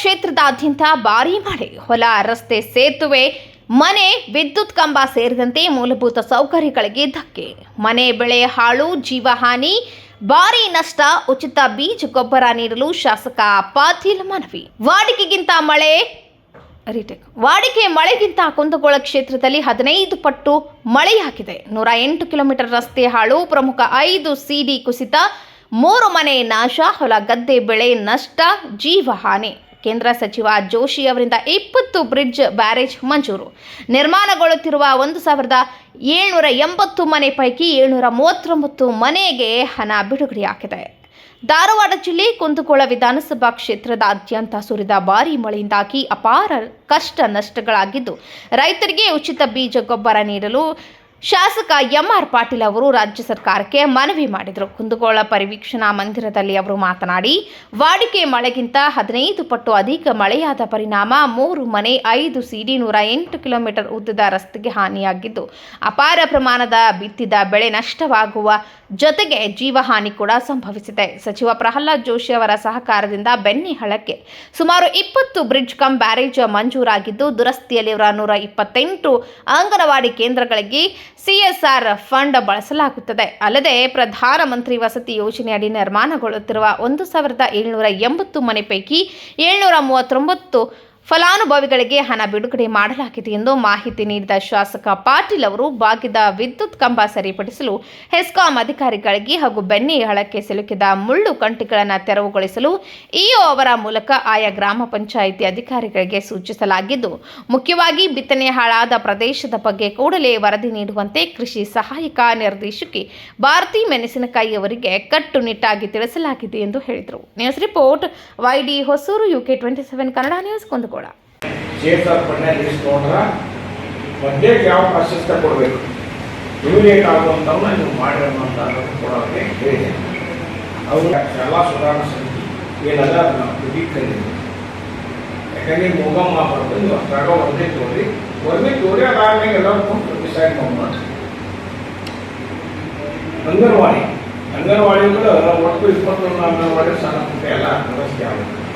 ಕ್ಷೇತ್ರದಾದ್ಯಂತ ಭಾರೀ ಮಳೆ ಹೊಲ ರಸ್ತೆ ಸೇತುವೆ ಮನೆ ವಿದ್ಯುತ್ ಕಂಬ ಸೇರಿದಂತೆ ಮೂಲಭೂತ ಸೌಕರ್ಯಗಳಿಗೆ ಧಕ್ಕೆ. ಮನೆ ಬೆಳೆ ಹಾಳು ಜೀವಹಾನಿ ಭಾರಿ ನಷ್ಟ ಉಚಿತ ಬೀಜ ಗೊಬ್ಬರ ನೀಡಲು ಶಾಸಕ ಪಾಟೀಲ್ ಮನವಿ. ವಾಡಿಕೆಗಿಂತ ಮಳೆ ರಿಟೇಕ್ ವಾಡಿಕೆ ಮಳೆಗಿಂತ ಕುಂದಗೋಳ ಕ್ಷೇತ್ರದಲ್ಲಿ ಹದಿನೈದು ಪಟ್ಟು ಮಳೆಯಾಗಿದೆ ನೂರ ಎಂಟು ಕಿಲೋಮೀಟರ್ ರಸ್ತೆ ಹಾಳು ಪ್ರಮುಖ ಐದು ಸಿಡಿ ಕುಸಿತ ಮೂರು ಮನೆ ನಾಶ ಹೊಲ ಗದ್ದೆ ಬೆಳೆ ನಷ್ಟ ಜೀವಹಾನಿ. ಕೇಂದ್ರ ಸಚಿವ ಜೋಶಿ ಅವರಿಂದ ಇಪ್ಪತ್ತು ಬ್ರಿಡ್ಜ್ ಬ್ಯಾರೇಜ್ ಮಂಜೂರು. ನಿರ್ಮಾಣಗೊಳ್ಳುತ್ತಿರುವ ಒಂದು ಸಾವಿರದ ಏಳ್ನೂರ ಎಂಬತ್ತು ಮನೆ ಪೈಕಿ ಏಳ್ನೂರ ಮೂವತ್ತೊಂಬತ್ತು ಮನೆಗೆ ಹಣ ಬಿಡುಗಡೆಯಾಗಿದೆ ಧಾರವಾಡ ಜಿಲ್ಲೆ ಕುಂದಗೋಳ ವಿಧಾನಸಭಾ ಕ್ಷೇತ್ರದಾದ್ಯಂತ ಸುರಿದ ಭಾರೀ ಮಳೆಯಿಂದಾಗಿ ಅಪಾರ ಕಷ್ಟ ನಷ್ಟಗಳಾಗಿದ್ದು, ರೈತರಿಗೆ ಉಚಿತ ಬೀಜ ಗೊಬ್ಬರ ನೀಡಲು ಶಾಸಕ ಎಂಆರ್ ಪಾಟೀಲ್ ಅವರು ರಾಜ್ಯ ಸರ್ಕಾರಕ್ಕೆ ಮನವಿ ಮಾಡಿದರು. ಕುಂದಗೋಳ ಪರಿವೀಕ್ಷಣಾ ಮಂದಿರದಲ್ಲಿ ಅವರು ಮಾತನಾಡಿ, ವಾಡಿಕೆ ಮಳೆಗಿಂತ ಹದಿನೈದು ಪಟ್ಟು ಅಧಿಕ ಮಳೆಯಾದ ಪರಿಣಾಮ ಮೂರು ಮನೆ ಐದು ಸಿಡಿ ನೂರ ಎಂಟು ಕಿಲೋಮೀಟರ್ ಉದ್ದದ ರಸ್ತೆಗೆ ಹಾನಿಯಾಗಿದ್ದು, ಅಪಾರ ಪ್ರಮಾಣದ ಬಿತ್ತಿದ ಬೆಳೆ ನಷ್ಟವಾಗುವ ಜೊತೆಗೆ ಜೀವಹಾನಿ ಕೂಡ ಸಂಭವಿಸಿದೆ. ಸಚಿವ ಪ್ರಹ್ಲಾದ್ ಜೋಶಿ ಅವರ ಸಹಕಾರದಿಂದ ಬೆನ್ನಿ ಹಳ್ಳಕ್ಕೆ ಸುಮಾರು ಇಪ್ಪತ್ತು ಬ್ರಿಡ್ಜ್ ಕಮ್ ಬ್ಯಾರೇಜ್ ಮಂಜೂರಾಗಿದ್ದು ದುರಸ್ತಿಯಲ್ಲಿರುವ ನೂರ ಇಪ್ಪತ್ತೆಂಟು ಅಂಗನವಾಡಿ ಕೇಂದ್ರಗಳಿಗೆ ಸಿಎಸ್ಆರ್ ಫಂಡ್ ಬಳಸಲಾಗುತ್ತದೆ. ಅಲ್ಲದೆ ಪ್ರಧಾನಮಂತ್ರಿ ವಸತಿ ಯೋಜನೆಯಡಿ ನಿರ್ಮಾಣಗೊಳ್ಳುತ್ತಿರುವ ಒಂದು ಸಾವಿರದ ಏಳ್ನೂರ ಎಂಬತ್ತು ಮನೆ ಪೈಕಿ ಏಳ್ನೂರ ಮೂವತ್ತೊಂಬತ್ತು ಫಲಾನುಭವಿಗಳಿಗೆ ಹಣ ಬಿಡುಗಡೆ ಮಾಡಲಾಗಿದೆ ಎಂದು ಮಾಹಿತಿ ನೀಡಿದ ಶಾಸಕ ಪಾಟೀಲ್ ಅವರು, ಬಾಗಿದ ವಿದ್ಯುತ್ ಕಂಬ ಸರಿಪಡಿಸಲು ಹೆಸ್ಕಾಂ ಅಧಿಕಾರಿಗಳಿಗೆ ಹಾಗೂ ಬೆನ್ನಿ ಹಳಕ್ಕೆ ಸಿಲುಕಿದ ಮುಳ್ಳು ಕಂಟಿಗಳನ್ನು ತೆರವುಗೊಳಿಸಲು ಇಒ ಅವರ ಮೂಲಕ ಆಯಾ ಗ್ರಾಮ ಪಂಚಾಯಿತಿ ಅಧಿಕಾರಿಗಳಿಗೆ ಸೂಚಿಸಲಾಗಿದ್ದು, ಮುಖ್ಯವಾಗಿ ಬಿತ್ತನೆ ಹಾಳಾದ ಪ್ರದೇಶದ ಬಗ್ಗೆ ಕೂಡಲೇ ವರದಿ ನೀಡುವಂತೆ ಕೃಷಿ ಸಹಾಯಕ ನಿರ್ದೇಶಕಿ ಭಾರತಿ ಮೆಣಸಿನಕಾಯಿ ಅವರಿಗೆ ಕಟ್ಟುನಿಟ್ಟಾಗಿ ತಿಳಿಸಲಾಗಿದೆ ಎಂದು ಹೇಳಿದರು. News report, Y D Hosuru, UK twenty seven, Kannada news Kundagol. ಇಸ್ಕೊಂಡ್ರ ಮಧ್ಯಕ್ಕೆ ಯಾವ ಪ್ರಾಶಸ್ತ್ಯ ಕೊಡಬೇಕು? ಯೂನಿಯಟ್ ಆಗುವಂಥವನ್ನ ನೀವು ಮಾಡಿ ಅನ್ನೋಂಥ ಕೂಡ ಅವ್ರಿಗೆ ಹೇಳಿದೆ ಅವರು ಎಲ್ಲ ಸುಧಾರಣಾ ಸಮಿತಿ, ಏನಲ್ಲ ಅದನ್ನ ದೃಢೀಕರಿಸಿದೆ ಯಾಕಂದ್ರೆ ಮೊಗಮ್ಮ ಬರ್ತದೆ ನೀವು ಅಷ್ಟಾಗ ಒಂದೇ ತೋರಿ ಒಂದೇ ತೋರಿ ಅದಾದ್ಮೇಲೆ ಎಲ್ಲರೂ ಡಿಸೈಡ್ ಮಾಡಿ ಅಂಗನವಾಡಿ ಕೂಡ ಒಟ್ಟು ಇಪ್ಪತ್ತೊಂದು ಅಂಗನವಾಡಿ ಸಣ್ಣ ಪುಟ್ಟ ಎಲ್ಲ ವ್ಯವಸ್ಥೆ ಆಗುತ್ತೆ